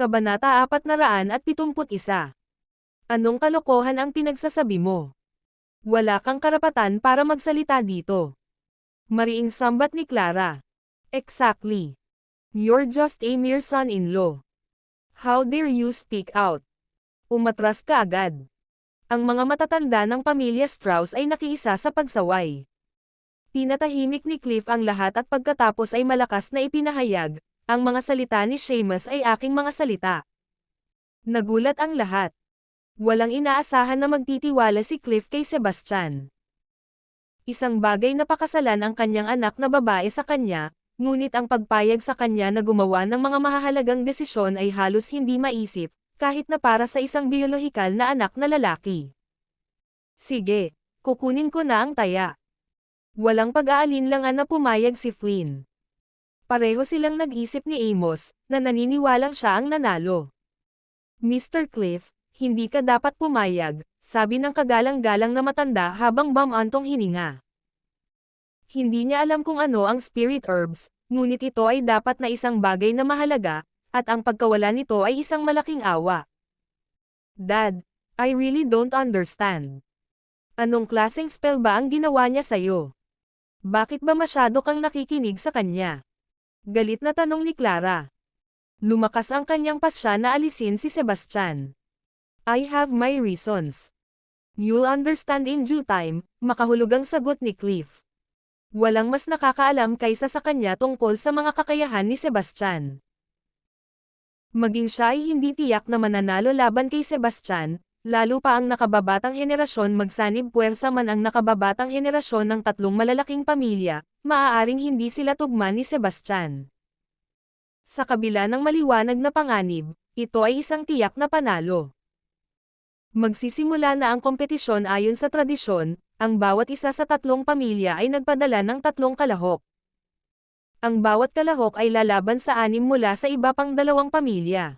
Kabanata 471 Anong kalokohan ang pinagsasabi mo? Wala kang karapatan para magsalita dito. Mariing sambat ni Clara. Exactly. You're just a mere son-in-law. How dare you speak out? Umatras ka agad. Ang mga matatanda ng pamilya Strauss ay nakiisa sa pagsaway. Pinatahimik ni Cliff ang lahat at pagkatapos ay malakas na ipinahayag, ang mga salita ni Seamus ay aking mga salita. Nagulat ang lahat. Walang inaasahan na magtitiwala si Cliff kay Sebastian. Isang bagay na pakasalan ang kanyang anak na babae sa kanya, ngunit ang pagpayag sa kanya na gumawa ng mga mahahalagang desisyon ay halos hindi maisip, kahit na para sa isang biolohikal na anak na lalaki. Sige, kukunin ko na ang taya. Walang pag-aalinlangan na pumayag si Flynn. Pareho silang nag-isip ni Amos, na naniniwalang siya ang nanalo. Mr. Cliff, hindi ka dapat pumayag, sabi ng kagalang-galang na matanda habang bamantong hininga. Hindi niya alam kung ano ang spirit herbs, ngunit ito ay dapat na isang bagay na mahalaga, at ang pagkawala nito ay isang malaking awa. Dad, I really don't understand. Anong klaseng spell ba ang ginawa niya sa'yo? Bakit ba masyado kang nakikinig sa kanya? Galit na tanong ni Clara. Lumakas ang kanyang pasya na alisin si Sebastian. I have my reasons. You'll understand in due time, makahulugang sagot ni Cliff. Walang mas nakakaalam kaysa sa kanya tungkol sa mga kakayahan ni Sebastian. Maging siya ay hindi tiyak na mananalo laban kay Sebastian, lalo pa ang nakababatang henerasyon magsanib puwersa man ang nakababatang henerasyon ng tatlong malalaking pamilya, maaaring hindi sila tugma ni Sebastian. Sa kabila ng maliwanag na panganib, ito ay isang tiyak na panalo. Magsisimula na ang kompetisyon ayon sa tradisyon, ang bawat isa sa tatlong pamilya ay nagpadala ng tatlong kalahok. Ang bawat kalahok ay lalaban sa anim mula sa iba pang dalawang pamilya.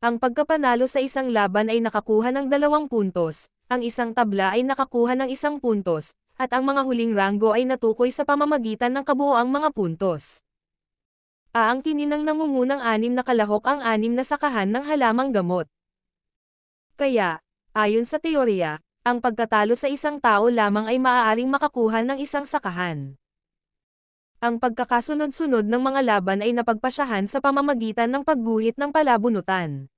Ang pagkapanalo sa isang laban ay nakakuha ng dalawang puntos, ang isang tabla ay nakakuha ng isang puntos, at ang mga huling ranggo ay natukoy sa pamamagitan ng kabuoang mga puntos. Aangkinin ng nangungunang anim na kalahok ang anim na sakahan ng halamang gamot. Kaya, ayon sa teorya, ang pagkatalo sa isang tao lamang ay maaaring makakuha ng isang sakahan. Ang pagkakasunod-sunod ng mga laban ay napagpasyahan sa pamamagitan ng pagguhit ng palabunutan.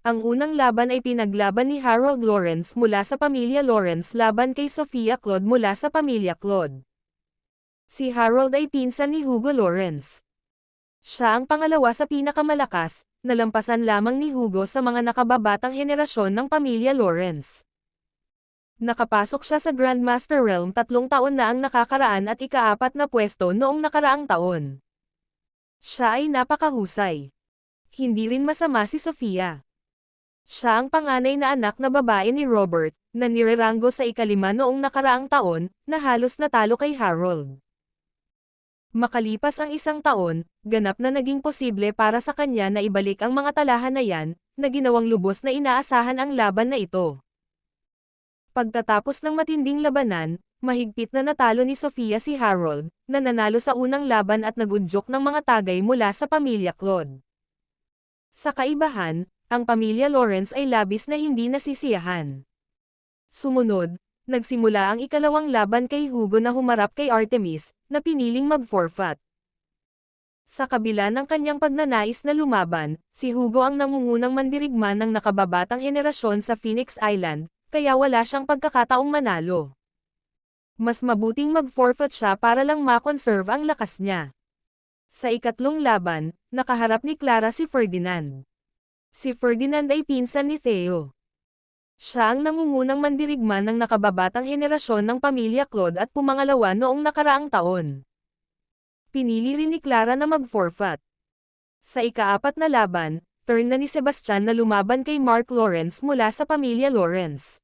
Ang unang laban ay pinaglaban ni Harold Lawrence mula sa pamilya Lawrence laban kay Sofia Claude mula sa pamilya Claude. Si Harold ay pinsan ni Hugo Lawrence. Siya ang pangalawa sa pinakamalakas, nalampasan lamang ni Hugo sa mga nakababatang henerasyon ng pamilya Lawrence. Nakapasok siya sa Grandmaster Realm tatlong taon na ang nakakaraan at ikaapat na pwesto noong nakaraang taon. Siya ay napakahusay. Hindi rin masama si Sofia. Siya ang panganay na anak na babae ni Robert, na nireranggo sa ikalima noong nakaraang taon, na halos natalo kay Harold. Makalipas ang isang taon, ganap na naging posible para sa kanya na ibalik ang mga talahan na yan, na ginawang lubos na inaasahan ang laban na ito. Pagkatapos ng matinding labanan, mahigpit na natalo ni Sofia si Harold, na nanalo sa unang laban at nagudyok ng mga tagay mula sa pamilya Claude. Sa kaibahan, ang pamilya Lawrence ay labis na hindi nasisiyahan. Sumunod, nagsimula ang ikalawang laban kay Hugo na humarap kay Artemis, na piniling mag-forfeit. Sa kabila ng kanyang pagnanais na lumaban, si Hugo ang nangungunang mandirigman ng nakababatang henerasyon sa Phoenix Island, kaya wala siyang pagkakataong manalo. Mas mabuting mag-forfeit siya para lang makonserve ang lakas niya. Sa ikatlong laban, nakaharap ni Clara si Ferdinand. Si Ferdinand ay pinsan ni Theo. Siya ang nangungunang mandirigman ng nakababatang henerasyon ng pamilya Claude at pumangalawa noong nakaraang taon. Pinili rin ni Clara na mag-forfeit. Sa ikaapat na laban, turn na ni Sebastian na lumaban kay Mark Lawrence mula sa pamilya Lawrence.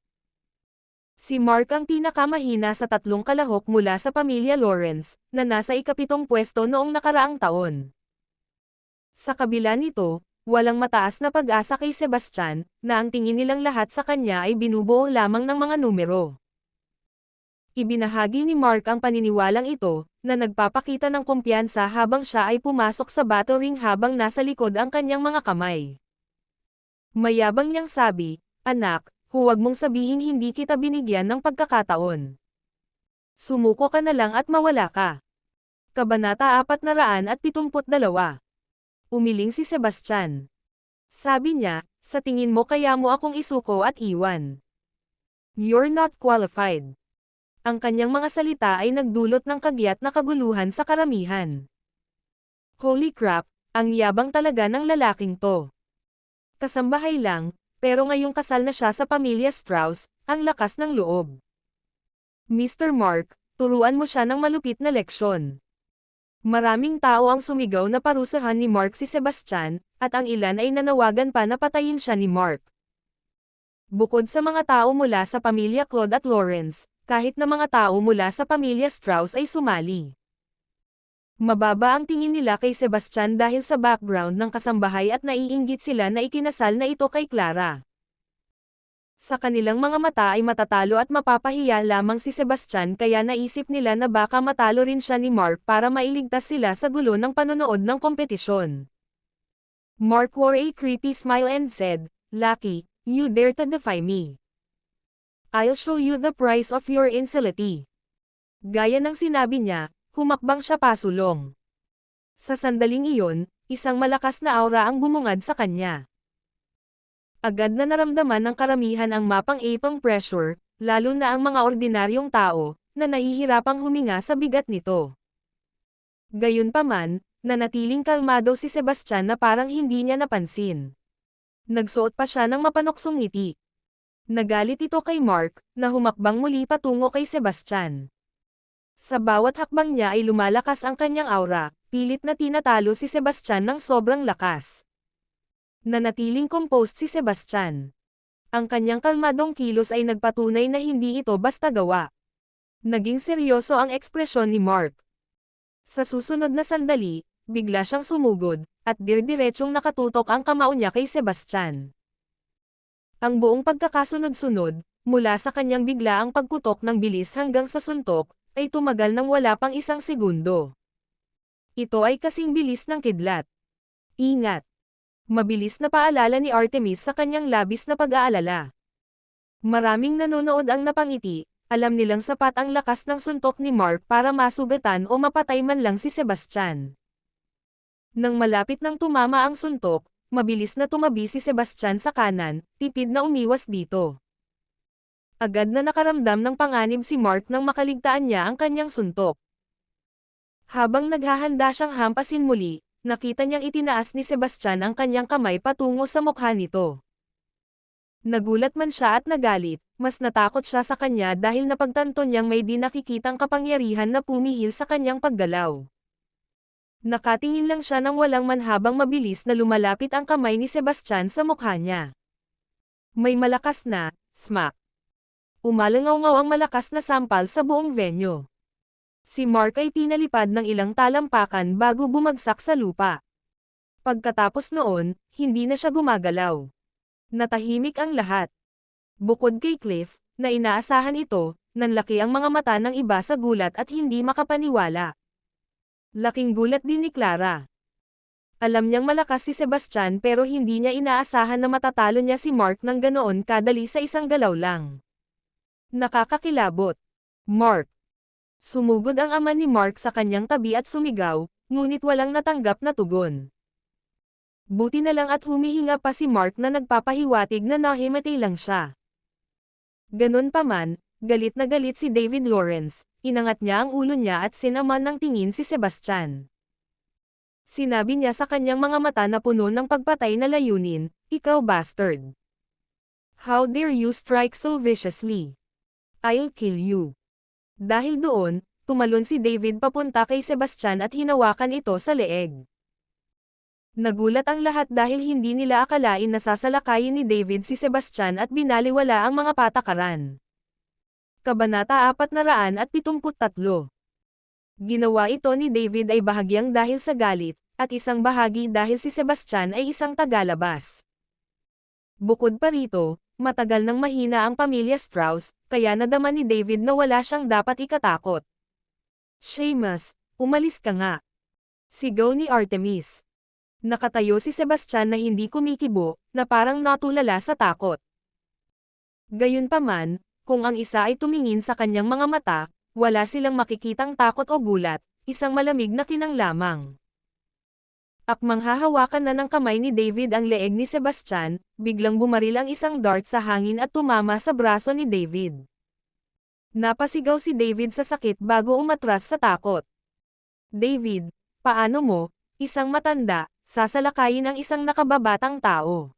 Si Mark ang pinakamahina sa tatlong kalahok mula sa pamilya Lawrence, na nasa ikapitong pwesto noong nakaraang taon. Sa kabila nito, Walang mataas na pag-asa kay Sebastian, na ang tingin nilang lahat sa kanya ay binubuo lamang ng mga numero. Ibinahagi ni Mark ang paniniwalang ito, na nagpapakita ng kumpiyansa habang siya ay pumasok sa battle ring habang nasa likod ang kanyang mga kamay. Mayabang niyang sabi, Anak, huwag mong sabihin hindi kita binigyan ng pagkakataon. Sumuko ka na lang at mawala ka. Kabanata 472 Umiling si Sebastian. Sabi niya, sa tingin mo kaya mo akong isuko at iwan. You're not qualified. Ang kanyang mga salita ay nagdulot ng kagyat na kaguluhan sa karamihan. Holy crap, ang yabang talaga ng lalaking to. Kasambahay lang, pero ngayong kasal na siya sa pamilya Strauss, ang lakas ng loob. Mr. Mark, turuan mo siya ng malupit na leksyon. Maraming tao ang sumigaw na parusahan ni Mark si Sebastian, at ang ilan ay nanawagan pa na patayin siya ni Mark. Bukod sa mga tao mula sa pamilya Claude at Lawrence, kahit na mga tao mula sa pamilya Strauss ay sumali. Mababa ang tingin nila kay Sebastian dahil sa background ng kasambahay at naiinggit sila na ikinasal na ito kay Clara. Sa kanilang mga mata ay matatalo at mapapahiya lamang si Sebastian kaya naisip nila na baka matalo rin siya ni Mark para mailigtas sila sa gulo ng panonood ng kompetisyon. Mark wore a creepy smile and said, Lucky, you dare to defy me. I'll show you the price of your insolity. Gaya ng sinabi niya, humakbang siya pasulong. Sa sandaling iyon, isang malakas na aura ang bumungad sa kanya. Agad na naramdaman ng karamihan ang mapang-ipang pressure, lalo na ang mga ordinaryong tao, na nahihirapang huminga sa bigat nito. Gayunpaman, nanatiling kalmado si Sebastian na parang hindi niya napansin. Nagsuot pa siya ng mapanoksong ngiti. Nagalit ito kay Mark, na humakbang muli patungo kay Sebastian. Sa bawat hakbang niya ay lumalakas ang kanyang aura, pilit na tinatalo si Sebastian ng sobrang lakas. Nanatiling composed si Sebastian. Ang kanyang kalmadong kilos ay nagpatunay na hindi ito basta gawa. Naging seryoso ang ekspresyon ni Mark. Sa susunod na sandali, bigla siyang sumugod, at dirdiretsong nakatutok ang kamao niya kay Sebastian. Ang buong pagkakasunod-sunod, mula sa kanyang biglaang pagputok ng bilis hanggang sa suntok, ay tumagal ng wala pang isang segundo. Ito ay kasing bilis ng kidlat. Ingat! Mabilis na paalala ni Artemis sa kanyang labis na pag-aalala. Maraming nanonood ang napangiti, alam nilang sapat ang lakas ng suntok ni Mark para masugatan o mapatay man lang si Sebastian. Nang malapit nang tumama ang suntok, mabilis na tumabi si Sebastian sa kanan, tipid na umiwas dito. Agad na nakaramdam ng panganib si Mark nang makaligtaan niya ang kanyang suntok. Habang naghahanda siyang hampasin muli, nakita niyang itinaas ni Sebastian ang kanyang kamay patungo sa mukha nito. Nagulat man siya at nagalit, mas natakot siya sa kanya dahil napagtanto niyang may di nakikitang kapangyarihan na pumihil sa kanyang paggalaw. Nakatingin lang siya nang walang man habang mabilis na lumalapit ang kamay ni Sebastian sa mukha niya. May malakas na, smack. Umalangaw ang malakas na sampal sa buong venue. Si Mark ay pinalipad ng ilang talampakan bago bumagsak sa lupa. Pagkatapos noon, hindi na siya gumagalaw. Natahimik ang lahat. Bukod kay Cliff, na inaasahan ito, nanlaki ang mga mata ng iba sa gulat at hindi makapaniwala. Laking gulat din ni Clara. Alam niyang malakas si Sebastian pero hindi niya inaasahan na matatalo niya si Mark ng ganoon kadali sa isang galaw lang. Nakakakilabot. Mark. Sumugod ang ama ni Mark sa kanyang tabi at sumigaw, ngunit walang natanggap na tugon. Buti na lang at humihinga pa si Mark na nagpapahiwatig na nahimatay lang siya. Ganun pa man, galit na galit si David Lawrence, inangat niya ang ulo niya at sinaman ng tingin si Sebastian. Sinabi niya sa kanyang mga mata na puno ng pagpatay na layunin, ikaw bastard. How dare you strike so viciously? I'll kill you. Dahil doon, tumalon si David papunta kay Sebastian at hinawakan ito sa leeg. Nagulat ang lahat dahil hindi nila akalain na sasalakayin ni David si Sebastian at binaliwala ang mga patakaran. Kabanata 473. Ginawa ito ni David ay bahagyang dahil sa galit, at isang bahagi dahil si Sebastian ay isang tagalabas. Bukod pa rito, matagal nang mahina ang pamilya Strauss, kaya nadama ni David na wala siyang dapat ikatakot. Seamus, umalis ka nga. Sigaw ni Artemis. Nakatayo si Sebastian na hindi kumikibo, na parang natulala sa takot. Gayunpaman, kung ang isa ay tumingin sa kanyang mga mata, wala silang makikitang takot o gulat, isang malamig na kinang lamang. Akmang hahawakan na ng kamay ni David ang leeg ni Sebastian, biglang bumaril ang isang dart sa hangin at tumama sa braso ni David. Napasigaw si David sa sakit bago umatras sa takot. David, paano mo, isang matanda, sasalakayin ang isang nakababatang tao?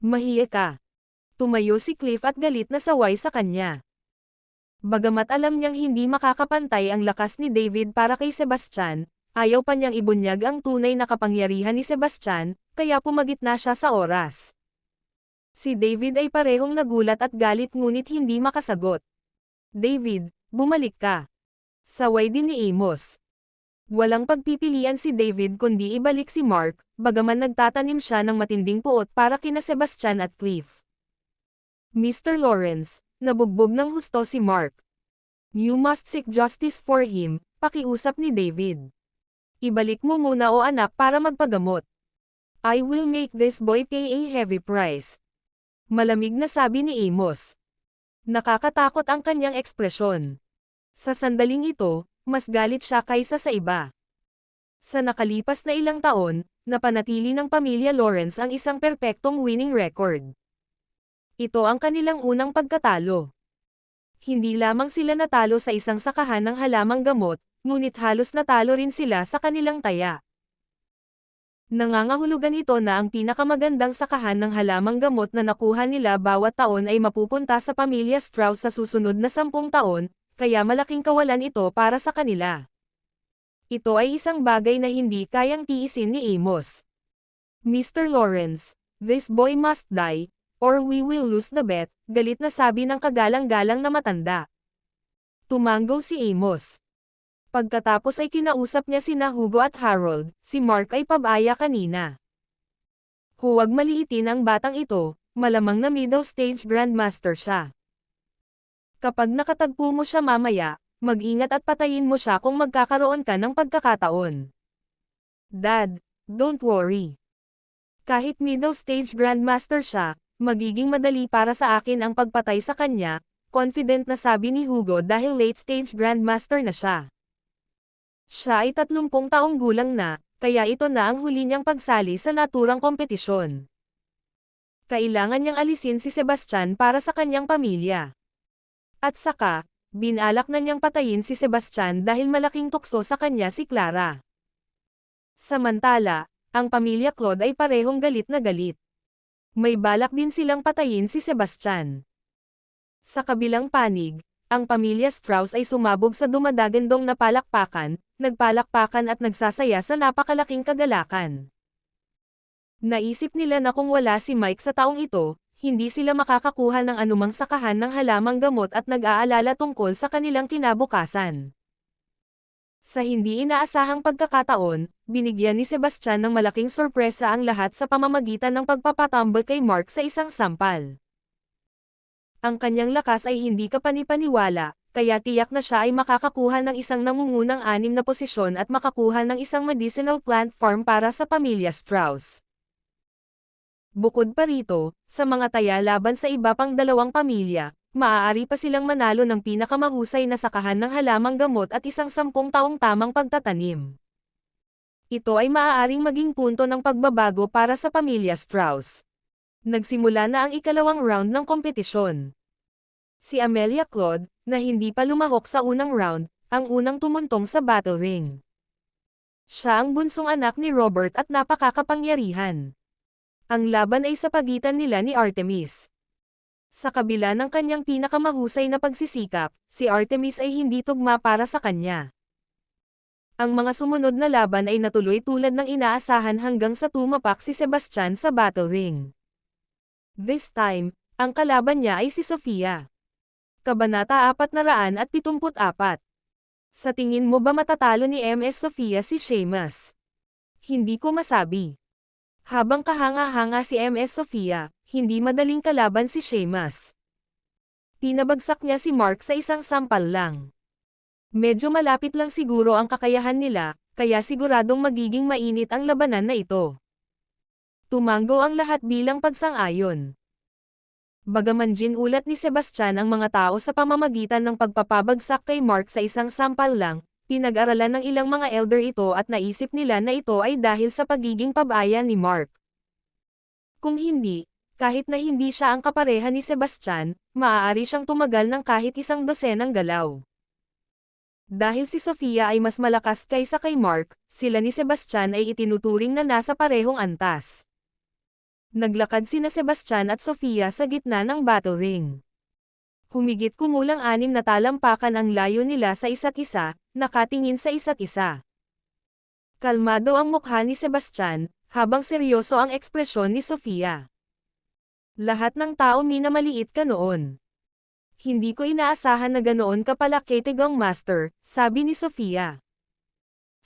Mahiya ka. Tumayo si Cliff at galit na saway sa kanya. Bagamat alam niyang hindi makakapantay ang lakas ni David para kay Sebastian, Ayaw pa niyang ibunyag ang tunay na kapangyarihan ni Sebastian, kaya pumagit na siya sa oras. Si David ay parehong nagulat at galit ngunit hindi makasagot. David, bumalik ka. Saway din ni Amos. Walang pagpipilian si David kundi ibalik si Mark, bagaman nagtatanim siya ng matinding puot para kina Sebastian at Cliff. Mr. Lawrence, nabugbog ng husto si Mark. You must seek justice for him, pakiusap ni David. Ibalik mo muna o anak para magpagamot. I will make this boy pay a heavy price. Malamig na sabi ni Amos. Nakakatakot ang kanyang ekspresyon. Sa sandaling ito, mas galit siya kaysa sa iba. Sa nakalipas na ilang taon, napanatili ng pamilya Lawrence ang isang perpektong winning record. Ito ang kanilang unang pagkatalo. Hindi lamang sila natalo sa isang sakahan ng halamang gamot, ngunit halos natalo rin sila sa kanilang taya. Nangangahulugan ito na ang pinakamagandang sakahan ng halamang gamot na nakuha nila bawat taon ay mapupunta sa pamilya Strauss sa susunod na sampung taon, kaya malaking kawalan ito para sa kanila. Ito ay isang bagay na hindi kayang tiisin ni Amos. Mr. Lawrence, this boy must die, or we will lose the bet, galit na sabi ng kagalang-galang na matanda. Tumanggo si Amos. Pagkatapos ay kinausap niya sina Hugo at Harold, si Mark ay pabaya kanina. Huwag maliitin ang batang ito, malamang na middle stage grandmaster siya. Kapag nakatagpo mo siya mamaya, mag-ingat at patayin mo siya kung magkakaroon ka ng pagkakataon. Dad, don't worry. Kahit middle stage grandmaster siya, magiging madali para sa akin ang pagpatay sa kanya, confident na sabi ni Hugo dahil late stage grandmaster na siya. Siya ay 30 taong gulang na, kaya ito na ang huli niyang pagsali sa naturang kompetisyon. Kailangan niyang alisin si Sebastian para sa kanyang pamilya. At saka, binalak na niyang patayin si Sebastian dahil malaking tukso sa kanya si Clara. Samantala, ang pamilya Claude ay parehong galit na galit. May balak din silang patayin si Sebastian. Sa kabilang panig, ang pamilya Strauss ay sumabog sa dumadagandong na palakpakan, nagpalakpakan at nagsasaya sa napakalaking kagalakan. Naisip nila na kung wala si Mike sa taong ito, hindi sila makakakuha ng anumang sakahan ng halamang gamot at nag-aalala tungkol sa kanilang kinabukasan. Sa hindi inaasahang pagkakataon, binigyan ni Sebastian ng malaking sorpresa ang lahat sa pamamagitan ng pagpapatambal kay Mark sa isang sampal. Ang kanyang lakas ay hindi kapanipaniwala, kaya tiyak na siya ay makakakuha ng isang nangungunang anim na posisyon at makakuha ng isang medicinal plant farm para sa pamilya Strauss. Bukod pa rito, sa mga taya laban sa iba pang dalawang pamilya, maaari pa silang manalo ng pinakamahusay na sakahan ng halamang gamot at isang sampung taong tamang pagtatanim. Ito ay maaaring maging punto ng pagbabago para sa pamilya Strauss. Nagsimula na ang ikalawang round ng kompetisyon. Si Amelia Claude, na hindi pa lumahok sa unang round, ang unang tumuntong sa battle ring. Siya ang bunsong anak ni Robert at napakakapangyarihan. Ang laban ay sa pagitan nila ni Artemis. Sa kabila ng kanyang pinakamahusay na pagsisikap, si Artemis ay hindi tugma para sa kanya. Ang mga sumunod na laban ay natuloy tulad ng inaasahan hanggang sa tumapak si Sebastian sa battle ring. This time, ang kalaban niya ay si Sofia. Kabanata 474 Sa tingin mo ba matatalo ni MS Sofia si Seamus? Hindi ko masabi. Habang kahanga-hanga si MS Sofia, hindi madaling kalaban si Sheamus. Pinabagsak niya si Mark sa isang sampal lang. Medyo malapit lang siguro ang kakayahan nila, kaya siguradong magiging mainit ang labanan na ito. Tumango ang lahat bilang pagsang-ayon. Bagaman ginulat ni Sebastian ang mga tao sa pamamagitan ng pagpapabagsak kay Mark sa isang sampal lang, pinag-aralan ng ilang mga elder ito at naisip nila na ito ay dahil sa pagiging pabaya ni Mark. Kung hindi, kahit na hindi siya ang kapareha ni Sebastian, maaari siyang tumagal ng kahit isang dosenang galaw. Dahil si Sofia ay mas malakas kaysa kay Mark, sila ni Sebastian ay itinuturing na nasa parehong antas. Naglakad sina Sebastian at Sofia sa gitna ng battle ring. Humigit kumulang anim na talampakan ang layo nila sa isa't isa, nakatingin sa isa't isa. Kalmado ang mukha ni Sebastian, habang seryoso ang ekspresyon ni Sofia. Lahat ng tao minamaliit ka noon. Hindi ko inaasahan na ganoon ka pala Ketegong Master, sabi ni Sofia.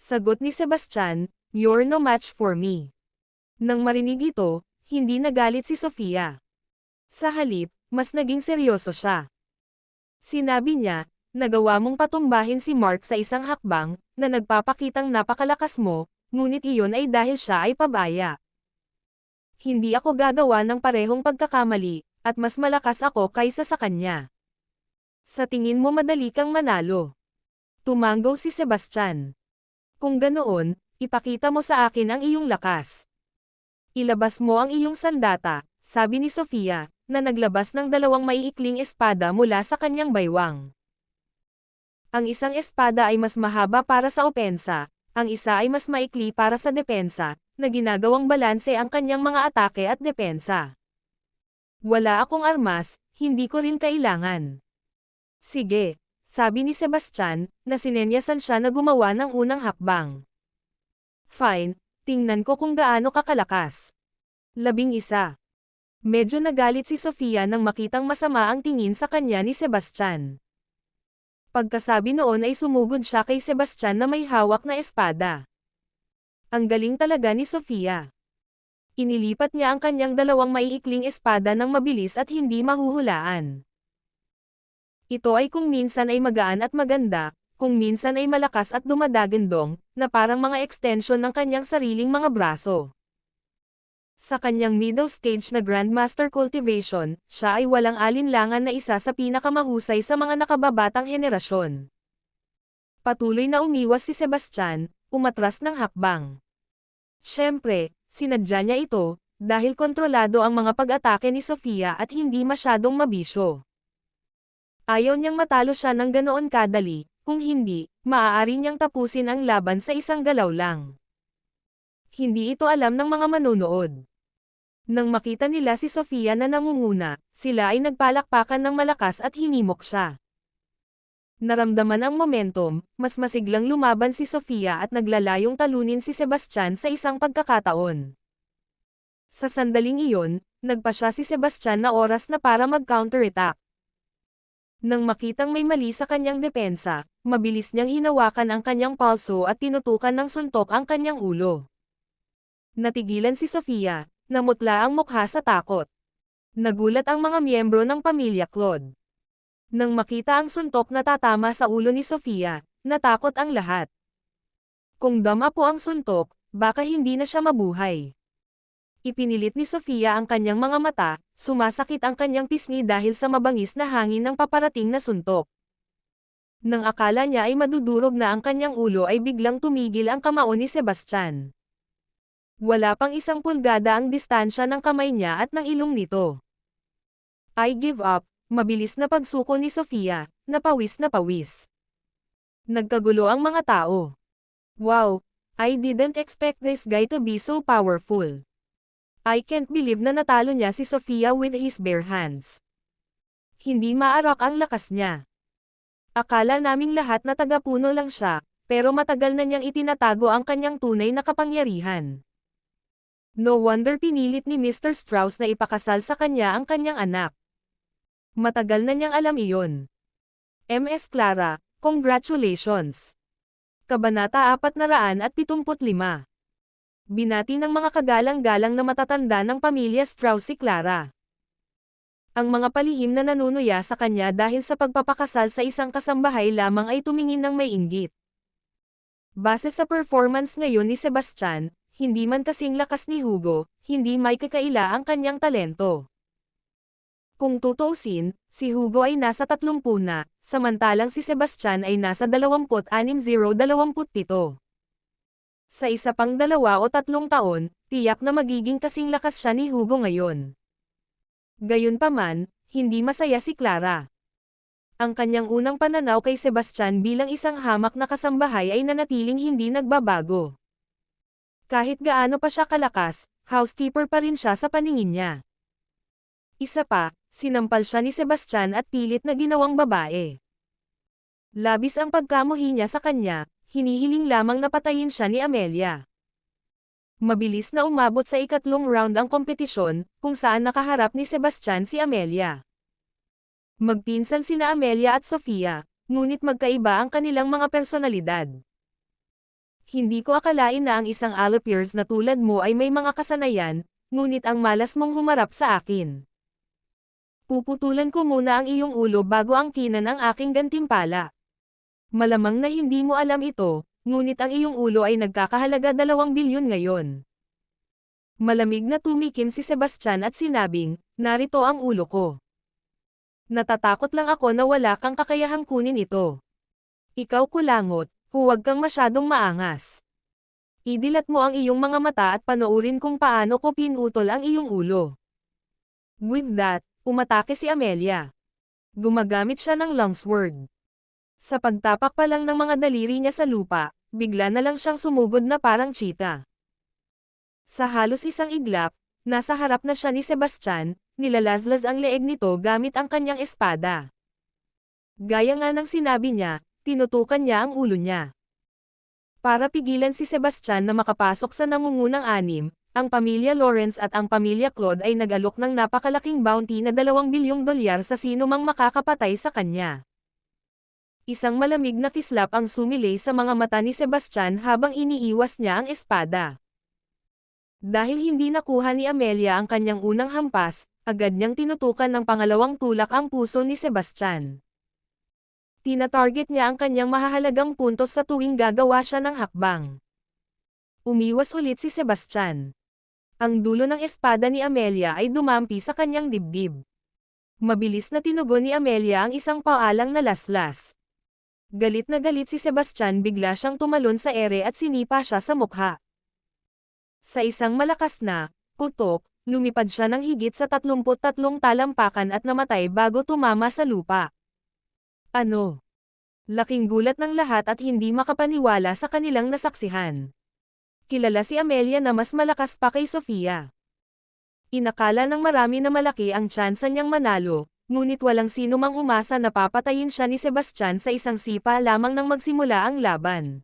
Sagot ni Sebastian, you're no match for me. Nang marinig ito, hindi nagalit si Sofia. Sa halip, mas naging seryoso siya. Sinabi niya, nagawa mong patumbahin si Mark sa isang hakbang, na nagpapakitang napakalakas mo, ngunit iyon ay dahil siya ay pabaya. Hindi ako gagawa ng parehong pagkakamali, at mas malakas ako kaysa sa kanya. Sa tingin mo madali kang manalo. Tumango si Sebastian. Kung ganoon, ipakita mo sa akin ang iyong lakas. Ilabas mo ang iyong sandata, sabi ni Sofia, na naglabas ng dalawang maiikling espada mula sa kanyang baywang. Ang isang espada ay mas mahaba para sa opensa, ang isa ay mas maikli para sa depensa, na ginagawang balanse ang kanyang mga atake at depensa. Wala akong armas, hindi ko rin kailangan. Sige, sabi ni Sebastian, na sinenyasan siya na gumawa ng unang hakbang. Fine, tingnan ko kung gaano kakalakas. Labing isa. Medyo nagalit si Sofia nang makitang masama ang tingin sa kanya ni Sebastian. Pagkasabi noon ay sumugod siya kay Sebastian na may hawak na espada. Ang galing talaga ni Sofia. Inilipat niya ang kanyang dalawang maiikling espada ng mabilis at hindi mahuhulaan. Ito ay kung minsan ay magaan at maganda, kung minsan ay malakas at dumadagandong, na parang mga extension ng kanyang sariling mga braso. Sa kanyang middle stage na Grandmaster Cultivation, siya ay walang alinlangan na isa sa pinakamahusay sa mga nakababatang henerasyon. Patuloy na umiwas si Sebastian, umatras ng hakbang. Siyempre, sinadya niya ito, dahil kontrolado ang mga pag-atake ni Sofia at hindi masyadong mabisyo. Ayaw niyang matalo siya ng ganoon kadali, kung hindi, maaari niyang tapusin ang laban sa isang galaw lang. Hindi ito alam ng mga manonood. Nang makita nila si Sofia na nangunguna, sila ay nagpalakpakan ng malakas at hinimok siya. Naramdaman ang momentum, mas masiglang lumaban si Sofia at naglalayong talunin si Sebastian sa isang pagkakataon. Sa sandaling iyon, nagpa siya si Sebastian na oras na para mag-counterattack. Nang makitang may mali sa kanyang depensa, mabilis niyang hinawakan ang kanyang palso at tinutukan ng suntok ang kanyang ulo. Natigilan si Sofia, namutla ang mukha sa takot. Nagulat ang mga miyembro ng pamilya Claude. Nang makita ang suntok na tatama sa ulo ni Sofia, natakot ang lahat. Kung dama po ang suntok, baka hindi na siya mabuhay. Ipinilit ni Sofia ang kanyang mga mata, sumasakit ang kanyang pisngi dahil sa mabangis na hangin ng paparating na suntok. Nang akala niya ay madudurog na ang kanyang ulo ay biglang tumigil ang kamao ni Sebastian. Wala pang isang pulgada ang distansya ng kamay niya at ng ilong nito. I give up, mabilis na pagsuko ni Sofia, napawis na pawis. Nagkagulo ang mga tao. Wow, I didn't expect this guy to be so powerful. I can't believe na natalo niya si Sofia with his bare hands. Hindi maarak ang lakas niya. Akala naming lahat na tagapuno lang siya, pero matagal na niyang itinatago ang kanyang tunay na kapangyarihan. No wonder pinilit ni Mr. Strauss na ipakasal sa kanya ang kanyang anak. Matagal na niyang alam iyon. MS Clara, congratulations! Kabanata 475 Binati ng mga kagalang-galang na matatanda ng pamilya Strauss si Clara. Ang mga palihim na nanunuya sa kanya dahil sa pagpapakasal sa isang kasambahay lamang ay tumingin ng may inggit. Base sa performance ngayon ni Sebastian, hindi man kasing lakas ni Hugo, hindi may kakaila ang kanyang talento. Kung tutuusin, si Hugo ay nasa 30 na, samantalang si Sebastian ay nasa 26-0-27. Sa isa pang dalawa o tatlong taon, tiyak na magiging kasing lakas siya ni Hugo ngayon. Gayunpaman, hindi masaya si Clara. Ang kanyang unang pananaw kay Sebastian bilang isang hamak na kasambahay ay nanatiling hindi nagbabago. Kahit gaano pa siya kalakas, housekeeper pa rin siya sa paningin niya. Isa pa, sinampal siya ni Sebastian at pilit na ginawang babae. Labis ang pagkamuhi niya sa kanya, hinihiling lamang na patayin siya ni Amelia. Mabilis na umabot sa ikatlong round ang kompetisyon, kung saan nakaharap ni Sebastian si Amelia. Magpinsan sina Amelia at Sofia, ngunit magkaiba ang kanilang mga personalidad. Hindi ko akalain na ang isang Alapiers na tulad mo ay may mga kasanayan, ngunit ang malas mong humarap sa akin. Puputulan ko muna ang iyong ulo bago ang kinan ang aking gantimpala. Malamang na hindi mo alam ito, ngunit ang iyong ulo ay nagkakahalaga dalawang bilyon ngayon. Malamig na tumikim si Sebastian at sinabing, narito ang ulo ko. Natatakot lang ako na wala kang kakayahang kunin ito. Ikaw kulangot, huwag kang masyadong maangas. Idilat mo ang iyong mga mata at panoorin kung paano ko pinutol ang iyong ulo. With that, umatake si Amelia. Gumagamit siya ng longsword. Sa pagtapak pa lang ng mga daliri niya sa lupa, bigla na lang siyang sumugod na parang cheetah. Sa halos isang iglap, nasa harap na siya ni Sebastian, nilalazlaz ang leeg nito gamit ang kanyang espada. Gaya nga ng sinabi niya, tinutukan niya ang ulo niya. Para pigilan si Sebastian na makapasok sa nangungunang anim, ang pamilya Lawrence at ang pamilya Claude ay nag-alok ng napakalaking bounty na 2 bilyong dolyar sa sino mang makakapatay sa kanya. Isang malamig na kislap ang sumilay sa mga mata ni Sebastian habang iniiwas niya ang espada. Dahil hindi nakuha ni Amelia ang kanyang unang hampas, agad niyang tinutukan ng pangalawang tulak ang puso ni Sebastian. Tina-target niya ang kanyang mahahalagang puntos sa tuwing gagawa siya ng hakbang. Umiwas ulit si Sebastian. Ang dulo ng espada ni Amelia ay dumampi sa kanyang dibdib. Mabilis na tinugon ni Amelia ang isang paalang na laslas. Galit na galit si Sebastian bigla siyang tumalon sa ere at sinipa siya sa mukha. Sa isang malakas na, putok, lumipad siya ng higit sa 33 talampakan at namatay bago tumama sa lupa. Ano? Laking gulat ng lahat at hindi makapaniwala sa kanilang nasaksihan. Kilala si Amelia na mas malakas pa kay Sofia. Inakala ng marami na malaki ang tsansa niyang manalo, ngunit walang sino mang umasa na papatayin siya ni Sebastian sa isang sipa lamang nang magsimula ang laban.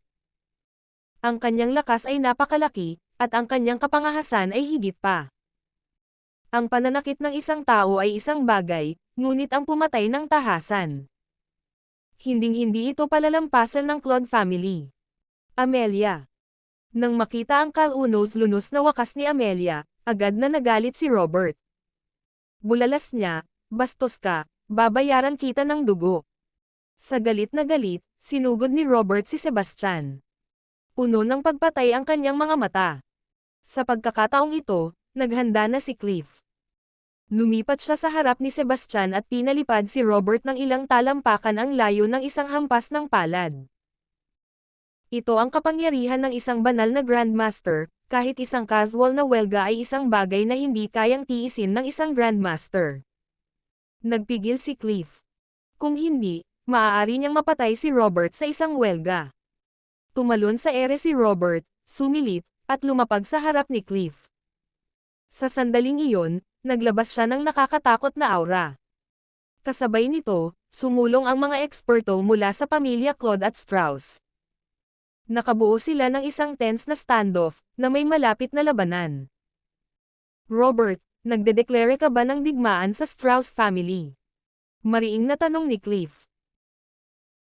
Ang kanyang lakas ay napakalaki, at ang kanyang kapangahasan ay higit pa. Ang pananakit ng isang tao ay isang bagay, ngunit ang pumatay ng tahasan. Hinding-hindi ito palalampasan ng Claude family. Amelia. Nang makita ang kalunos-lunos na wakas ni Amelia, agad na nagalit si Robert. Bulalas niya, bastos ka, babayaran kita ng dugo. Sa galit na galit, sinugod ni Robert si Sebastian. Puno ng pagpatay ang kanyang mga mata. Sa pagkakataong ito, naghanda na si Cliff. Lumipat siya sa harap ni Sebastian at pinalipad si Robert ng ilang talampakan ang layo ng isang hampas ng palad. Ito ang kapangyarihan ng isang banal na Grandmaster, kahit isang casual na welga ay isang bagay na hindi kayang tiisin ng isang Grandmaster. Nagpigil si Cliff. Kung hindi, maaari niyang mapatay si Robert sa isang welga. Tumalon sa ere si Robert, sumilip, at lumapag sa harap ni Cliff. Sa sandaling iyon, naglabas siya ng nakakatakot na aura. Kasabay nito, sumulong ang mga eksperto mula sa pamilya Claude at Strauss. Nakabuo sila ng isang tense na standoff, na may malapit na labanan. Robert, Nagdedeklara ka ba ng digmaan sa Strauss family? Mariing na tanong ni Cliff.